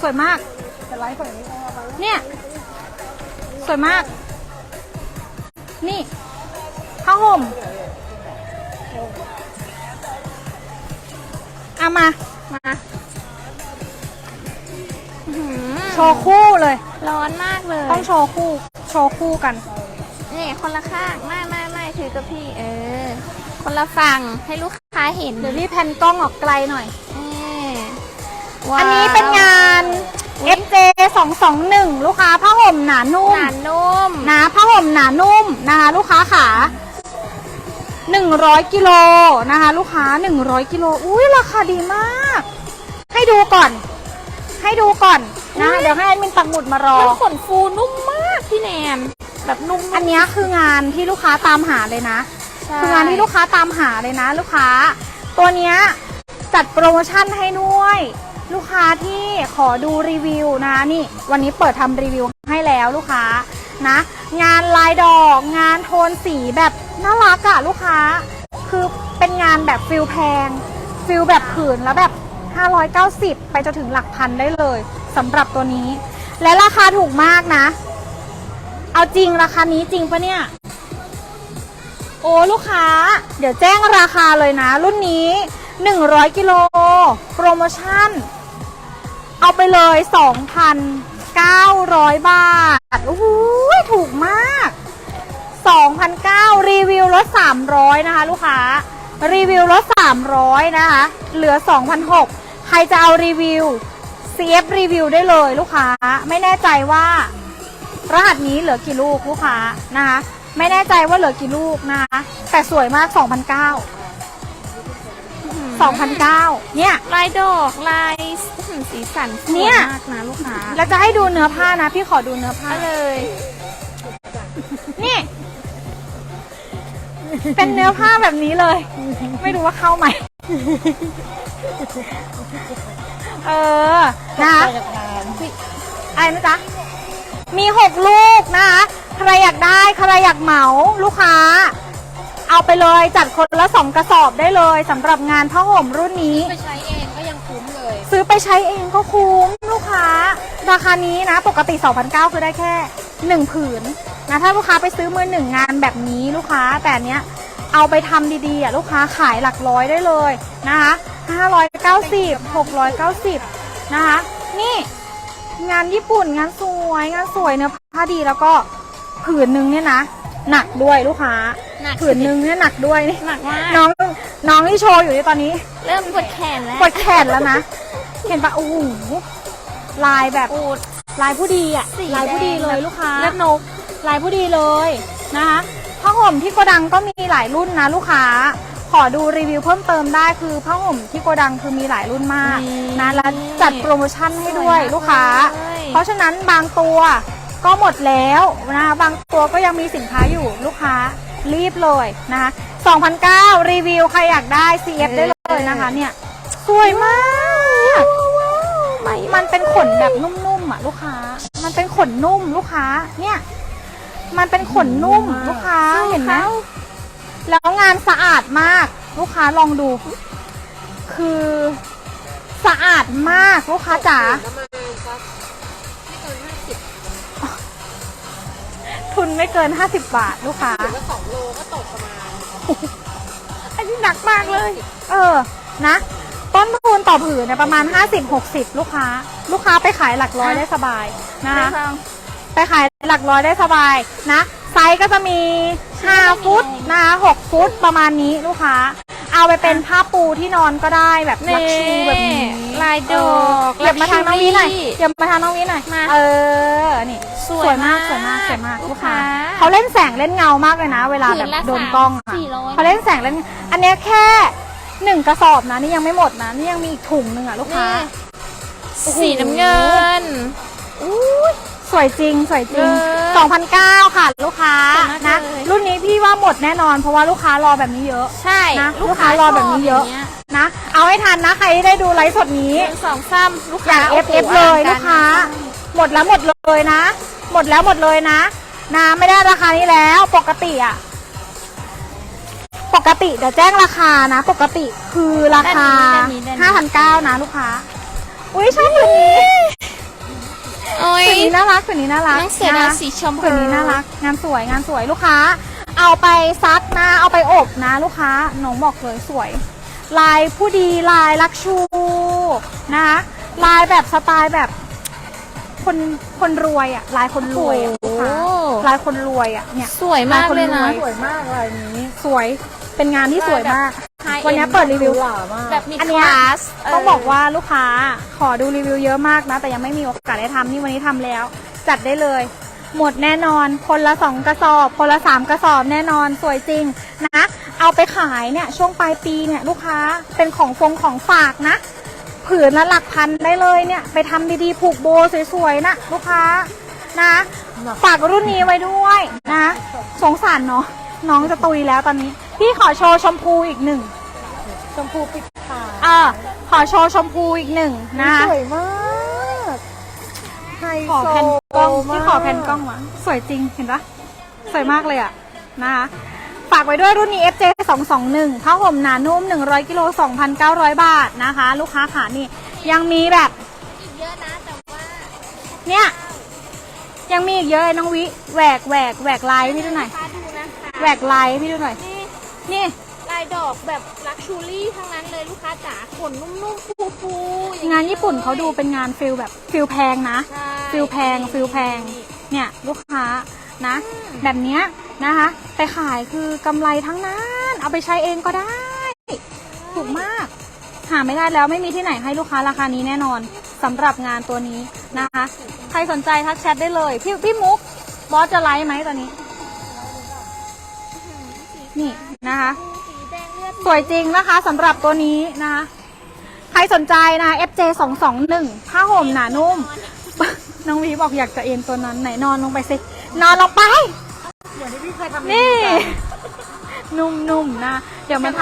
สวยมาก เนี่ย สวยมาก นี่ผ้าห่มเอามา มาอื้อหือโชว์คู่เลย ร้อนมากเลย ต้องโชว์คู่ โชว์คู่กัน นี่คนละข้าง ไม่ไม่ไม่ถือกับพี่ เออ คนละฝั่งให้ลูกค้าเห็น เดี๋ยวพี่แพนกล้องออกไกลหน่อยนี่ ว้าว อันนี้เป็นงาน FJ 221ลูกค้าผ้าห่มหนานุ่มหนานุ่ม นะผ้าห่มหนานุ่มนะคะลูกค้าขา100กิโลนะคะลูกค้า 100กิโลอุ้ยราคาดีมาก ให้ดูก่อน ให้ดูก่อนนะอุ๊ย เดี๋ยวให้แอดมินปักหมุดมารอมันขนฟูนุ่มมากพี่แนนแบบนุ่มอันเนี้ยคืองานที่ลูกค้าตามหาเลยนะใช่คืองานที่ลูกค้าตามหาเลยนะ ลูกค้า ตัวเนี้ยจัดโปรโมชั่นให้ด้วย ลูกค้าที่ขอดูรีวิวนะนี่ วันนี้เปิดทำรีวิวให้แล้วลูกค้านะ งานลายดอกงานโทนสีแบบน่ารักอะลูกค้า คือเป็นงานแบบฟิลแพง ฟิลแบบผืนแล้วแบบ 590 ไปจนถึงหลักพันได้เลยสำหรับตัวนี้ และราคาถูกมากนะ เอาจริงราคานี้จริงปะเนี่ย โอ้ลูกค้า เดี๋ยวแจ้งราคาเลยนะ รุ่นนี้ 100 กิโลโปรโมชั่น เอาไปเลย 2,900 บาทโอ้โหถูกมาก 2,900 รีวิวลด300 นะคะ ลูกค้า รีวิวลด300 นะคะ เหลือ 2,600 ใครจะเอารีวิว CF รีวิวได้เลยลูกค้า ไม่แน่ใจว่า รหัสนี้เหลือกี่ลูกลูกค้านะคะ ไม่แน่ใจว่าเหลือกี่ลูกนะคะ แต่สวยมาก2,009 2,009เนี่ย ลายดอกลายอื้อหือสีสันสวยเนี่ยมากนะลูกค้าแล้วจะให้ดูเนื้อผ้านะ พี่ขอดูเนื้อผ้า เอาเลย นี่ เป็นเนื้อผ้าแบบนี้เลย ไม่รู้ว่าเข้าไหม เออ นะคะอะไรนะจ๊ะ มีหกลูกนะคะ ใครอยากได้ ใครอยากเหมา ลูกค้า เอาไปเลยจัดคนละสองกระสอบได้เลยสำหรับงานผ้าห่มรุ่นนี้ ไปใช้เองก็ยังคุ้มเลย ซื้อไปใช้เองก็คุ้มลูกค้า ราคานี้นะปกติ 2,900คือได้แค่ 1 ผืนนะถ้าลูกค้าไปซื้อมือหนึ่งงานแบบนี้ลูกค้าแต่อันเนี้ยเอาไปทำดีๆอะลูกค้าขายหลักร้อยได้เลยนะคะ590 690นะคะนี่งานญี่ปุ่นงานสวยงานสวยเนื้อผ้าดีแล้วก็ผืนหนึ่งเนี่ยนะ หนักด้วยลูกค้าหนัก ผืนหนึ่งเนี่ยหนักด้วยนี่หนักมากน้องน้องที่โชว์อยู่ในตอนนี้เริ่มปวดแขนแล้วปวดแขนแล้วนะ เห็นปะโอ้โหลายแบบปูดลายผู้ดีอะสีลายผู้ดีแดงเลยลูกค้า เลือดนก ลายผู้ดีเลยนะคะผ้าห่มที่โกดังก็มีหลายรุ่นนะลูกค้า ขอดูรีวิวเพิ่มเติมได้คือผ้าห่มที่โกดังคือมีหลายรุ่นมากนี่นะแล้วจัดโปรโมชั่นให้ด้วยสวยมากลูกค้า เลย เพราะฉะนั้นบางตัว ก็หมดแล้วนะคะบางตัวก็ยังมีสินค้าอยู่ลูกค้ารีบเลยนะคะ2,009รีวิวใครอยากได้ CF ได้เลยนะคะเนี่ยสวยมากมันเป็นขนแบบนุ่มๆอะลูกค้า มันเป็นขนนุ่มลูกค้าเนี่ย มันเป็นขนนุ่มลูกค้าเห็นไหมแล้วงานสะอาดมากลูกค้าลองดู คือ สะอาดมากลูกค้าจ๋า ทุนไม่เกิน 50 บาทลูกค้าหรือว่าสองโลก็ตกประมาณ อันนี้หนักมากเลย เออ นะ ต้นทุนต่อผืนเนี่ยประมาณ 50-60 ลูกค้า ลูกค้าไปขายหลักร้อยได้สบายนะคะ ไปขายหลักร้อยได้สบายนะ ไซส์ก็จะมี 5 ฟุตนะคะ6ฟุตประมาณนี้ลูกค้า เอาไปเป็นผ้าปูที่นอนก็ได้แบบลักชูแบบนี้ลายดอกเดี๋ยวมาทางน้องวิหน่อยเดี๋ยวมาทางน้องวิหน่อยมาเออนี่สวยมากมากสวยมากสวยมากลูลูกกค้าค้าเขาเล่นแสงเล่นเงามากเลยนะ เวลาผืแบนบละโดนสามกล้องอะสี่ร้อยเขาเล่นแสงเล่นอันเนี้ยแค่หนึ่งกระสอบนะนี่ยังไม่หมดนะนี่ยังมีอีกถุงหนึ่งอะลูกค้าโอ้โหสีน้ำเงินอุ้ย สวยจริง สวยจริงเออ2,009ค่ะ ลูกค้าสวยมากนะ เลย รุ่นนี้พี่ว่าหมดแน่นอน เพราะว่าลูกค้ารอแบบนี้เยอะ ใช่นะลูกค้ารอแบบนี้เยอะชางนะ เอาให้ทันนะ ใครที่ได้ดูไลฟ์สดนี้ หนึ่งสองสามลูกอยาค้ากโโห FF เลยอลูงกค้า หมดแล้วหมดเลยนะ หมดแล้วหมดเลยนะนะไม่ได้ราคานี้แล้วปกติอะปกติเดี๋ยวแจ้งราคานะ ปกติคือราคา5,900นะลูกค้า อุ้ยชอบตัวนี้ รักผืนนี้น่ารักน้องเสือดาวสีชมพูผืนนี้น่ารัก งานสวยงานสวยลูกค้า เอาไปซักนะ เอาไปอบนะ ลูกค้าน้องบอกเลยสวย ลายผู้ดีลายลักชูนะคะลายแบบสไตล์แบบ คนคนรวยอะลายคนรวยอะลูกค้าลายคนรวยอะเนี่ยสวยมากเลยนะ สวยมากลายนี้ สวยเป็นงานที่สวยมาก High วันนี้ end เปิดรีวิวแบบมีอันคเนี้ยลาสเต้องบอกว่าลูกค้าขอดูรีวิวเยอะมากนะ แต่ยังไม่มีโอกาสได้ทำนี่วันนี้ทำแล้ว จัดได้เลย หมดแน่นอน คนละสองกระสอบ คนละสามกระสอบแน่นอน สวยจริงนะ เอาไปขายเนี่ย ช่วงปลายปีเนี่ยลูกค้าเป็นของฟงของฝากนะ ผืนละหลักพันได้เลยเนี่ย ไปทำดีๆ ผูกโบสวยๆนะลูกค้านะ ฝากรุ่นนี้ไว้ด้วยนะ สงสารเนาะน้องจะตุยแล้วตอนนี้ พี่ขอโชว์ชมพูอีกหนึ่งช มพูปิดตาเออขอโชว์ชมพูอีกหนึ่งนะคะสวยมากไฮขอโซแผ่นกล้องมากที่ขอแผ่นกล้องมาสวยจริงเห็นปะสวยมากเลยอะนะคะฝากไว้ด้วยรุ่นนี้ FJ 221ผ้าห่มหนานุ่ม 100กิโล2,900 บาทนะคะ ลูกค้าขานี่ ยังมีแบบอีกเยอะนะแต่ว่า เนี่ย ยังมีอีกเยอะเลยน้องวิแหวกแหวกแหวกลายให้พี่ดูหน่อยฟ้าดูนะคะแหวกลายให้พี่ดูหน่อย นี่นี่ลายดอกแบบลักชูรี่ทั้งนั้นเลยลูกค้าจ๋าขนนุ่มๆฟูๆอย่งานญี่ปุ่นเขาดูเป็นงานฟิลแบบฟิลแพงนะ ใช่ฟิลแพงฟิลแพง เนี่ยลูกค้านะ แบบเนี้ยนะคะไปขายคือกำไรทั้งนั้น เอาไปใช้เองก็ได้ ถูกมาก หาไม่ได้แล้วไม่มีที่ไหนให้ลูกค้าราคานี้แน่นอนสำหรับงานตัวนี้นะคะ ใครสนใจทักแชทได้เลย พี่พี่มุกบอสจะไลฟ์ไหมตอนนี้ นี่นะคะสีแดงเลือด สวยจริงนะคะสำหรับตัวนี้นะคะใครสนใจนะ FJ 2 2 1ผ้าห่มหนานุ่ม น้องวีบอกอยากจะเอ็นตัวนั้นไหนนอนลงไปสิ นอนลงไป เหมือนที่พี่เคยทำนี่ นุ่มๆนะ เดี๋ยวมัน